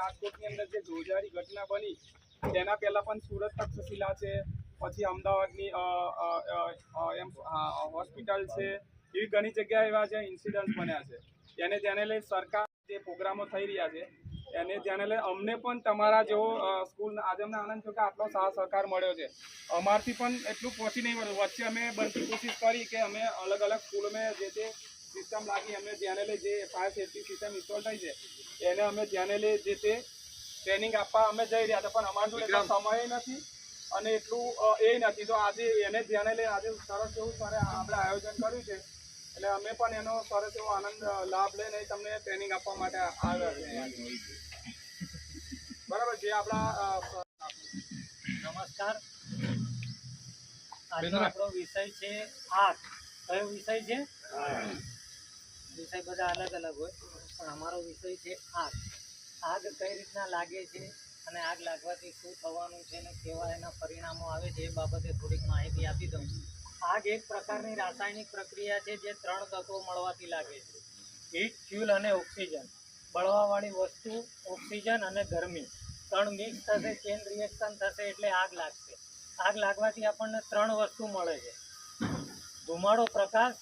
રાજકોટની અંદર જે જોજારી ઘટના બની, તેના પહેલાં પણ સુરત તક્ષશિલા છે, પછી અમદાવાદની એમ હોસ્પિટલ છે, એવી ઘણી જગ્યાએ એવા જે ઇન્સિડન્ટ બન્યા છે. એને ધ્યાને લઈ સરકાર જે પ્રોગ્રામો થઈ રહ્યા છે, એને ધ્યાને લઈ અમને પણ તમારા જેવો સ્કૂલ આજે અમને આનંદ થયો કે આટલો સારો સહકાર મળ્યો છે. અમારથી પણ એટલું પહોંચી નહીં મળ્યું વચ્ચે અમે બધી કોશિશ કરી કે અમે અલગ અલગ સ્કૂલોમાં જે તે સિસ્ટમ લાગી અમે ધ્યાને લઈ જે ફાયર સેફ્ટી સિસ્ટમ ઇન્સ્ટોલ થઈ છે એને અમે ધ્યાને લઈ જે તે ટ્રેનિંગ આપવા અમે જઈ રહ્યા હતા પણ અમારા જોડે એટલો સમય નથી અને એટલું એ નથી. તો આજે એને ધ્યાને લઈ આજે સરસ એવું સરે આપણે આયોજન કર્યું છે એટલે અમે પણ એનો સરસ એવો આનંદ લાભ લઈને તમને ટ્રેનિંગ આપવા માટે આવ્યા છે. બરાબર જે આપણા નમસ્કાર. આજનો આપણો વિષય છે આગ. કયો વિષય છે? વિષય બધા અલગ અલગ હોય, પણ અમારો વિષય છે આગ. આગ કઈ રીતના લાગે છે અને આગ લાગવાથી શું થવાનું છે અને કેવા એના પરિણામો આવે છે એ બાબતે થોડીક માહિતી આપી દઉં. આગ એક પ્રકારની રાસાયણિક પ્રક્રિયા છે જે ત્રણ તત્વો મળવાથી લાગે છે. હીટ, ફ્યુલ અને ઓક્સિજન. બળવાવાળી વસ્તુ, ઓક્સિજન અને ગરમી. ત્રણ મિક્સ થશે, ચેન રિએક્શન થશે એટલે આગ લાગશે. આગ લાગવાથી આપણને ત્રણ વસ્તુ મળે છે. ધુમાડો પ્રકાશ